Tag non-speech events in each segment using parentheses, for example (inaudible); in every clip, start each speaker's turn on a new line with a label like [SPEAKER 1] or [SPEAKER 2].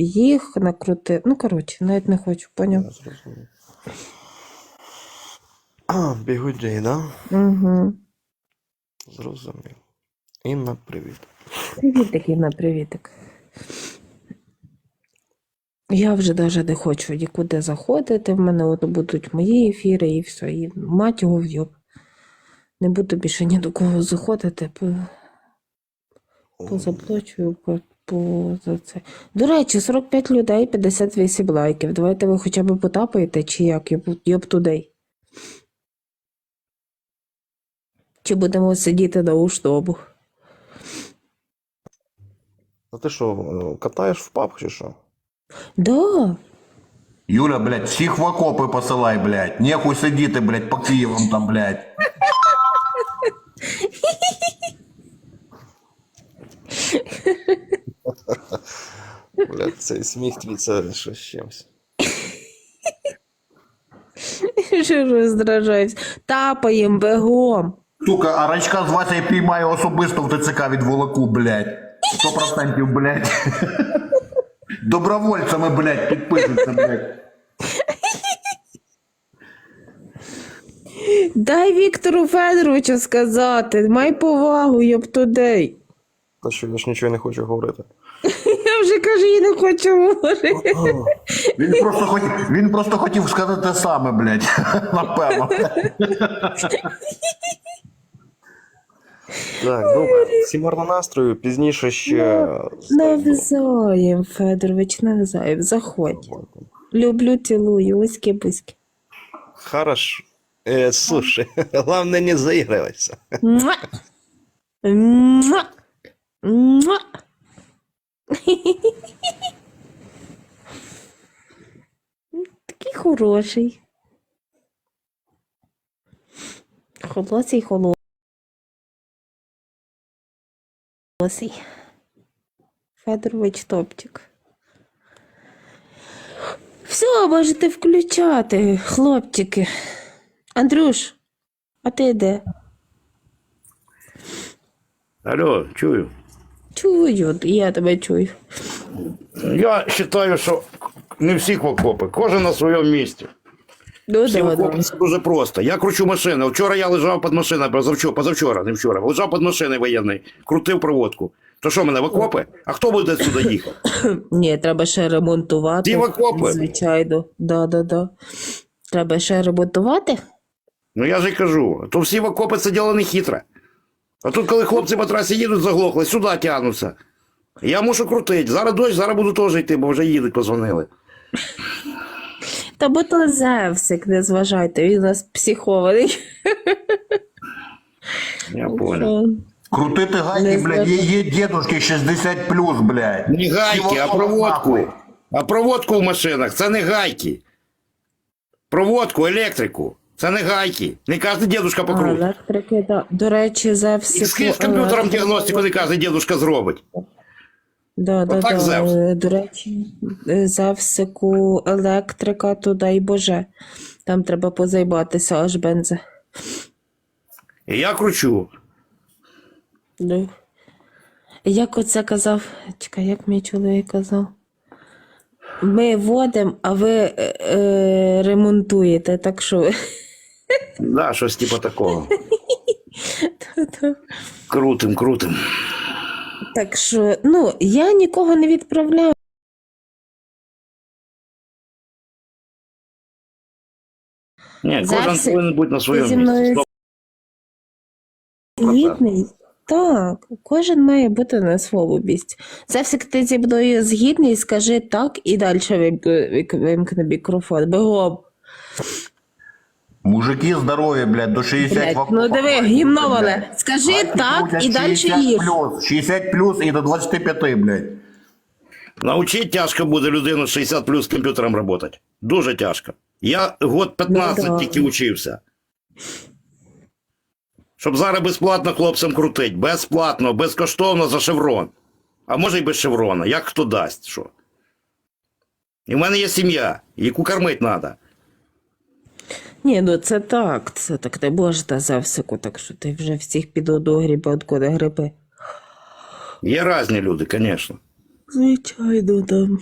[SPEAKER 1] їх накрути. Ну, коротше, навіть не хочу, поняв?
[SPEAKER 2] А, бігуджей, да?
[SPEAKER 1] Угу.
[SPEAKER 2] Зрозумів. Інна, привіт.
[SPEAKER 1] Привітик, Інна, привітик. Я вже навіть не хочу нікуди заходити. В мене от будуть мої ефіри і все. І мать його в'єб. Не буду більше ні до кого заходити. По, позаплачую по, по це. До речі, 45 людей, 58 лайків. Давайте ви хоча б потапаєте, чи як йоб тудей. Чи будемо сидіти на уштобу?
[SPEAKER 2] А ти що, катаєш в паб чи що?
[SPEAKER 1] Да.
[SPEAKER 3] Юля, блядь, всіх в окопи посилай, блядь. Нехуй сидіти, блядь, по Києвам там, блядь.
[SPEAKER 2] Блядь, цей сміх твій це що з чимось. (laughs)
[SPEAKER 1] Що роздражаюсь? Тапаєм бегом.
[SPEAKER 3] Сука, а рачка з Вася піймає особисто в ТЦК від волоку, блядь. Сто процентів, блядь. Добровольцями, блядь, підпишуться, блядь.
[SPEAKER 1] Дай Віктору Федоровичу сказати, май повагу, йоптудей.
[SPEAKER 2] Та що я ж нічого не хочу говорити.
[SPEAKER 1] Я вже кажу, я не хочу говорити.
[SPEAKER 3] Він просто хотів, він просто хотів сказати те саме, блядь. (laughs) Напевно.
[SPEAKER 2] Так, добре. Всім гарного настрою. Пізніше ще.
[SPEAKER 1] Навзаєм, Федорович, навзаєм. Заходь. Люблю, цілую, узькі бузькі.
[SPEAKER 2] Хорошо. Э, слушай, (laughs) главное не заигрывайся.
[SPEAKER 1] Муа! Муа! Муа! (laughs) Такий хороший. Холосий, холосий. Федорович Топчик. Все, можете включати, хлопчики. Андрюш, а ти де?
[SPEAKER 4] Алло, чую.
[SPEAKER 1] Чую, я тебе чую.
[SPEAKER 4] Я вважаю, що не всіх в окопи, кожен на своєму місці.
[SPEAKER 1] Ну,
[SPEAKER 4] Всі
[SPEAKER 1] да,
[SPEAKER 4] окопи
[SPEAKER 1] да.
[SPEAKER 4] це дуже просто. Я кручу машину. Вчора я лежав під машиною, позавчора, позавчора, не вчора. Лежав під машиною воєнною, крутив проводку. То що мене в окопи? А хто буде сюди їхати? (coughs)
[SPEAKER 1] Ні, треба ще ремонтувати.
[SPEAKER 4] Ті в окопи.
[SPEAKER 1] Звичайно, да, да, да. Треба ще ремонтувати?
[SPEAKER 4] Ну я ж і кажу, то всі в окопи це діло не хитре. А тут, коли хлопці по трасі їдуть, заглохли, сюди тягнуться. Я мушу крутити. Зараз дощ, зараз буду теж йти, бо вже їдуть, позвонили.
[SPEAKER 1] Та бо то Зевсик, не зважайте, він у нас психований.
[SPEAKER 4] Я понял.
[SPEAKER 3] Крутити гайки, блядь, є, є дедушки 60 плюс, блядь.
[SPEAKER 4] Не гайки, а проводку. А проводку в машинах це не гайки. Проводку, електрику. Це не гайки. Не кожен дедушка покрутить.
[SPEAKER 1] електрики, да. До речі,
[SPEAKER 4] І
[SPEAKER 1] Зевсик.
[SPEAKER 4] з, з комп'ютером діагностику не кожен дедушка зробить.
[SPEAKER 1] Да, да,
[SPEAKER 4] Отак
[SPEAKER 1] да.
[SPEAKER 4] Зевс.
[SPEAKER 1] Е, До речі, е, Зевсику електрика, то дай Боже. Там треба позайматися аж бензе.
[SPEAKER 4] І я кручу.
[SPEAKER 1] Ну. Як оце казав, чекай, як мій чоловік казав? Ми водимо, а ви е, е, ремонтуєте, так що.
[SPEAKER 4] Да, щось типу такого. Крутим, крутим.
[SPEAKER 1] Так що, ну, я нікого не відправляю.
[SPEAKER 4] Ні, кожен
[SPEAKER 1] Зараз
[SPEAKER 4] повинен бути на своєму
[SPEAKER 1] зі
[SPEAKER 4] місці.
[SPEAKER 1] мною
[SPEAKER 4] Стоп.
[SPEAKER 1] згідний? Так, кожен має бути на своєму місці. Зевсик, ти зі мною згідний, скажи так і далі вимкни, мікрофон. Бегом.
[SPEAKER 3] Мужики здорові, блядь, до 60
[SPEAKER 1] Блядь,
[SPEAKER 3] в
[SPEAKER 1] ну диви, гімно мале. Скажи так і далі
[SPEAKER 3] 60
[SPEAKER 1] їж.
[SPEAKER 3] плюс, 60 плюс і до 25, блядь.
[SPEAKER 4] Научить тяжко буде людину 60 плюс з комп'ютером працювати. Дуже тяжко. Я год 15
[SPEAKER 1] Ну
[SPEAKER 4] тільки учився. Щоб зараз безплатно хлопцям крутить. Безплатно, безкоштовно за шеврон. А може й без шеврона. Як хто дасть, що. І в мене є сім'я, яку кормити треба.
[SPEAKER 1] Ні, ну це так, це так не можна Зевсику, так що ти вже всіх під одну грібанку не гриби.
[SPEAKER 4] Є різні люди, звісно.
[SPEAKER 1] Звичайно, там.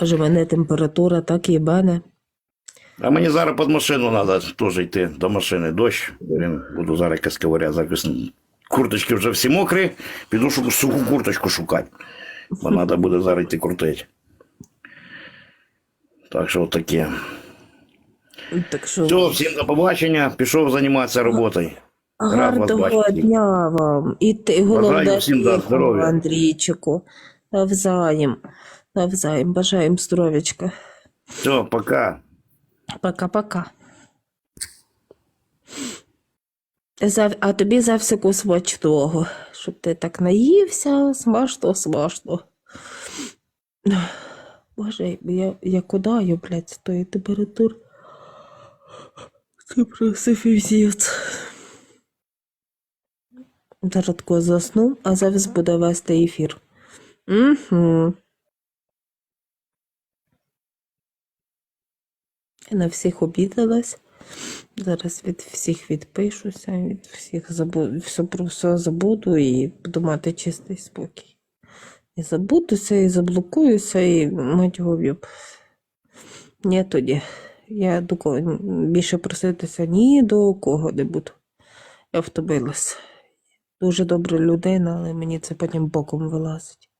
[SPEAKER 1] Боже, мене температура так їбане.
[SPEAKER 4] А мені зараз під машину треба теж йти до машини. Дощ. Блін, буду зараз якась коваря. Зараз курточки вже всі мокрі. Піду щоб суху курточку шукати. Бо треба буде зараз йти крутити. Так що таке.
[SPEAKER 1] Так що
[SPEAKER 4] Все, всім до побачення. Пішов займатися роботою.
[SPEAKER 1] Гарного дня вам. І ти головне
[SPEAKER 4] здоров'я.
[SPEAKER 1] Андрійчику. Навзаєм. Навзаєм. Бажаємо здоров'ячка.
[SPEAKER 4] Все, пока.
[SPEAKER 1] Пока-пока. А тобі за всяку смачного, щоб ти так наївся, смачно, смачно. Боже, я, я кудаю, блядь, з тої температури. Це просто фізіць. Зараз тако засну, а зараз буде вести ефір. Угу. Я на всіх обідалась. Зараз від всіх відпишуся, від всіх забуду, все про забуду і буду мати чистий спокій. І забудуся, і заблокуюся, і мать в'юб. Ні, тоді. Я до кого більше проситися ні до кого не буду. Я втомилась. Дуже добра людина, але мені це потім боком вилазить.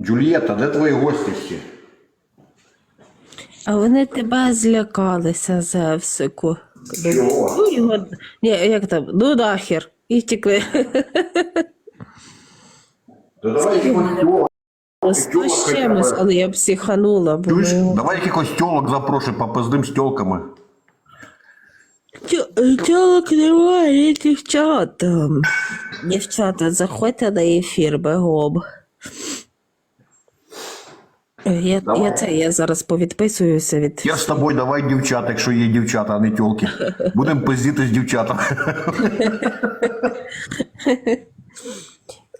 [SPEAKER 3] Джульєта, де твої гості всі?
[SPEAKER 1] А вони тебе злякалися, Зевсику.
[SPEAKER 3] Чого?
[SPEAKER 1] Ну, його... Ні, як там, ну нахер. І втекли.
[SPEAKER 3] Та давай якихось тьолок.
[SPEAKER 1] Ну, з чимось, але я психанула, бо
[SPEAKER 3] Чуєш?
[SPEAKER 1] ну,
[SPEAKER 3] Давай якихось тьолок запрошуй, попиздим з тьолками.
[SPEAKER 1] Тё- Тёлок немає, дівчата. Дівчата, заходьте на ефір бегом. Я, я це, я зараз повідписуюся від.
[SPEAKER 3] Я з тобою давай дівчат, якщо є дівчата, а не тьолки. Будемо пиздіти з дівчатами.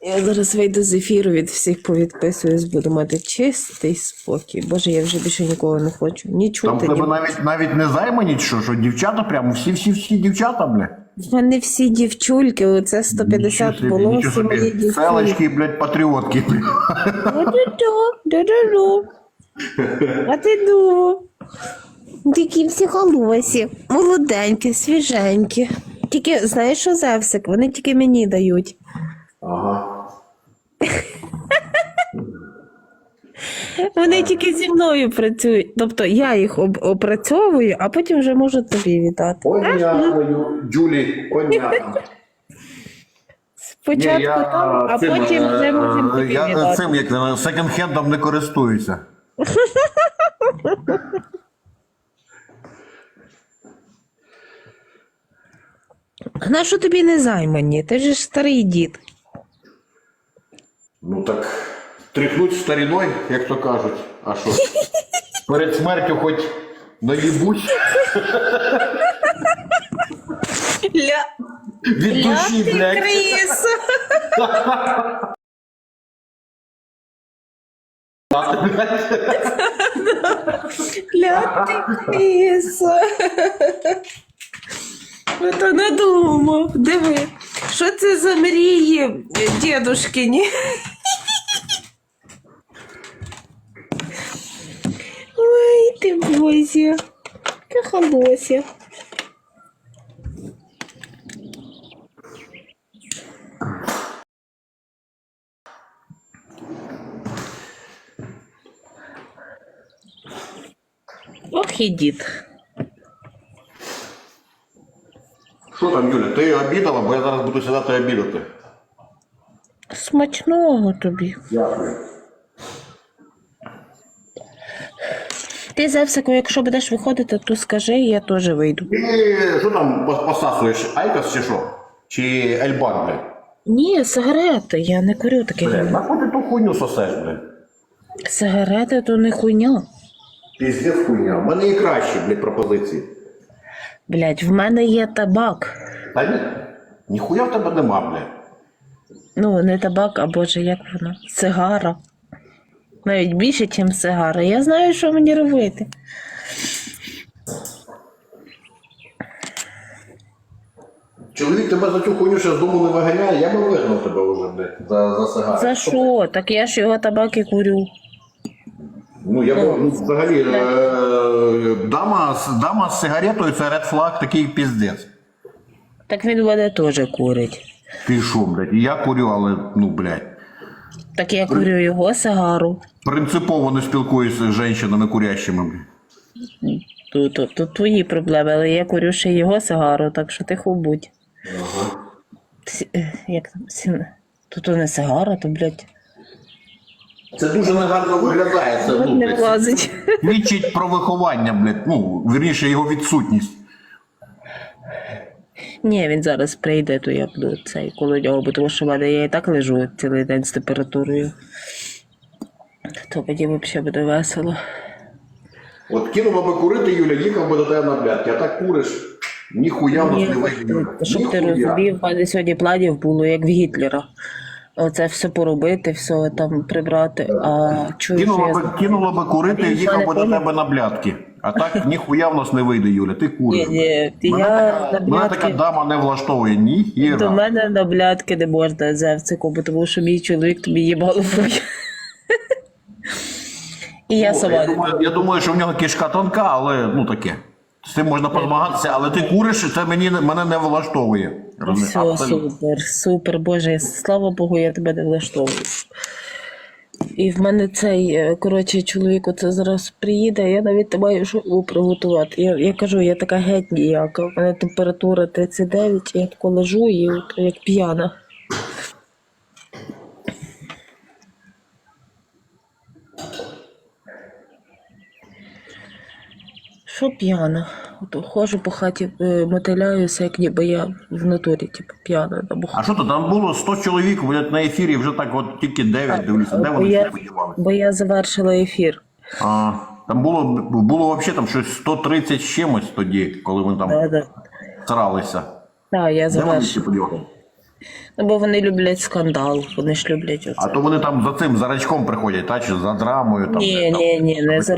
[SPEAKER 1] Я зараз вийду з ефіру, від всіх повідписуюсь, буду мати чистий спокій. Боже, я вже більше нікого не хочу. Ні
[SPEAKER 3] Там тебе навіть навіть не займані, що, що дівчата прямо всі-всі-всі дівчата, бля.
[SPEAKER 1] В мене всі дівчульки, оце 150
[SPEAKER 3] Нічого собі,
[SPEAKER 1] було,
[SPEAKER 3] нічого
[SPEAKER 1] всі мої дівчульки.
[SPEAKER 3] Селочки, блядь, патріотки.
[SPEAKER 1] Ду-ду-ду, ду-ду-ду. А ти думав? Такі всі голосі, молоденькі, свіженькі. Тільки, знаєш, що Зевсик? Вони тільки мені дають.
[SPEAKER 3] Ага.
[SPEAKER 1] Вони тільки зі мною працюють. Тобто я їх об- опрацьовую, а потім вже можу тобі віддати.
[SPEAKER 3] Понятно, Джулі, понятно.
[SPEAKER 1] Спочатку там, а
[SPEAKER 3] цим,
[SPEAKER 1] потім вже
[SPEAKER 3] е,
[SPEAKER 1] можемо тобі
[SPEAKER 3] Я
[SPEAKER 1] віддати.
[SPEAKER 3] цим як секонд-хендом не користуюся. (laughs)
[SPEAKER 1] А на що тобі не займані? Ти ж старий дід.
[SPEAKER 3] Ну так, тряхнуть старіною, як то кажуть. А що? Перед смертю хоч наїбусь
[SPEAKER 1] Ля,
[SPEAKER 3] від душі,
[SPEAKER 1] ти
[SPEAKER 3] блядь.
[SPEAKER 1] криса. Ля, ти криса. Ото надумав. Диви, що це за мрії дідушкині? Ти бозі. Ти халося. Ох і дід.
[SPEAKER 3] Що там, Юля, ти обідала, бо я зараз буду сідати обідати.
[SPEAKER 1] Смачного тобі.
[SPEAKER 3] Дякую.
[SPEAKER 1] Ти Зевсику, якщо будеш виходити, то скажи, я теж вийду.
[SPEAKER 3] І що там посасуєш? Айкос чи що? Чи Ельбан, блядь?
[SPEAKER 1] Ні, сигарети, я не курю таке.
[SPEAKER 3] Блядь, нахуй ти ту хуйню сосеш, блядь?
[SPEAKER 1] Сигарети то не хуйня.
[SPEAKER 3] Піздець хуйня. У мене є кращі, блядь, пропозиції.
[SPEAKER 1] Блять, в мене є табак.
[SPEAKER 3] Та ні, ніхуя в тебе нема, блядь.
[SPEAKER 1] Ну, не табак, а боже, як воно? Сигара. Навіть більше, ніж сигара. Я знаю, що мені робити.
[SPEAKER 3] Чоловік тебе за цю хуйню ще з дому не виганяє, я би вигнав тебе вже, блядь, за, за сигару.
[SPEAKER 1] За що? Так я ж його табак і курю.
[SPEAKER 3] Ну, я б, ну, взагалі, е, дама, з- дама з сигаретою це ред флаг такий піздець.
[SPEAKER 1] Так він мене теж курить.
[SPEAKER 3] Ти що, блядь, і я курю, але, ну, блядь,
[SPEAKER 1] Так я курю його сигару.
[SPEAKER 3] принципово не спілкуюся з жінками курящими.
[SPEAKER 1] Тут, тут, тут твої проблеми, але я курю ще його сигару, так що тихо будь. Сі- е, Як там? Сі- Тут то не сигара, то, блядь,
[SPEAKER 3] Це дуже негарно виглядає, це,
[SPEAKER 1] не влазить.
[SPEAKER 3] свідчить про виховання, блядь, ну, вірніше, його відсутність.
[SPEAKER 1] Ні, він зараз прийде, то я буду цей коло нього, бо тому що в мене я і так лежу цілий день з температурою. То тоді взагалі буде весело.
[SPEAKER 3] От кинула би курити, Юля, їхав би до тебе на блядки, а так куриш, ніхуя в нас не вийде.
[SPEAKER 1] щоб ти розумів, в мене сьогодні планів було як в Гітлера. Оце все поробити, все там прибрати. А чую, що
[SPEAKER 3] Кинула
[SPEAKER 1] я...
[SPEAKER 3] би, кинула би курити, їхав би до тебе на блядки. А так ніхуя в нас не вийде, Юля, ти куриш.
[SPEAKER 1] Ні, ні,
[SPEAKER 3] Мене,
[SPEAKER 1] я
[SPEAKER 3] така,
[SPEAKER 1] на
[SPEAKER 3] мене така дама не влаштовує, ні
[SPEAKER 1] До мене на блядки не можна зевцику, бо тому що мій чоловік тобі їбало хуй. І я
[SPEAKER 3] Ну,
[SPEAKER 1] сама.
[SPEAKER 3] я, думаю, я думаю, що в нього кишка тонка, але ну таке. З цим можна позмагатися, але ти куриш, це мені, мене не влаштовує. Розумієш?
[SPEAKER 1] Все,
[SPEAKER 3] Абсолютно.
[SPEAKER 1] супер, супер, Боже, слава Богу, я тебе не влаштовую. І в мене цей, е, коротше, чоловік оце зараз приїде, я навіть маю що приготувати. Я, я кажу, я така геть ніяка, в мене температура 39, я тако лежу і от, як п'яна. Що п'яна? От ходжу по хаті, е, мотиляюся, як ніби я в натурі, типу, п'яна.
[SPEAKER 3] А що то там було 100 чоловік блядь, на ефірі, вже так от тільки 9 дивлюся, де вони
[SPEAKER 1] я, бо я завершила ефір.
[SPEAKER 3] А, там було, було взагалі там щось 130 з чимось тоді, коли вони там
[SPEAKER 1] Да, да.
[SPEAKER 3] старалися.
[SPEAKER 1] Так, я завершила. Ну, бо вони люблять скандал, вони ж люблять
[SPEAKER 3] А то вони там за цим, за рачком приходять, та, чи за драмою там.
[SPEAKER 1] Ні,
[SPEAKER 3] там.
[SPEAKER 1] ні, ні, не за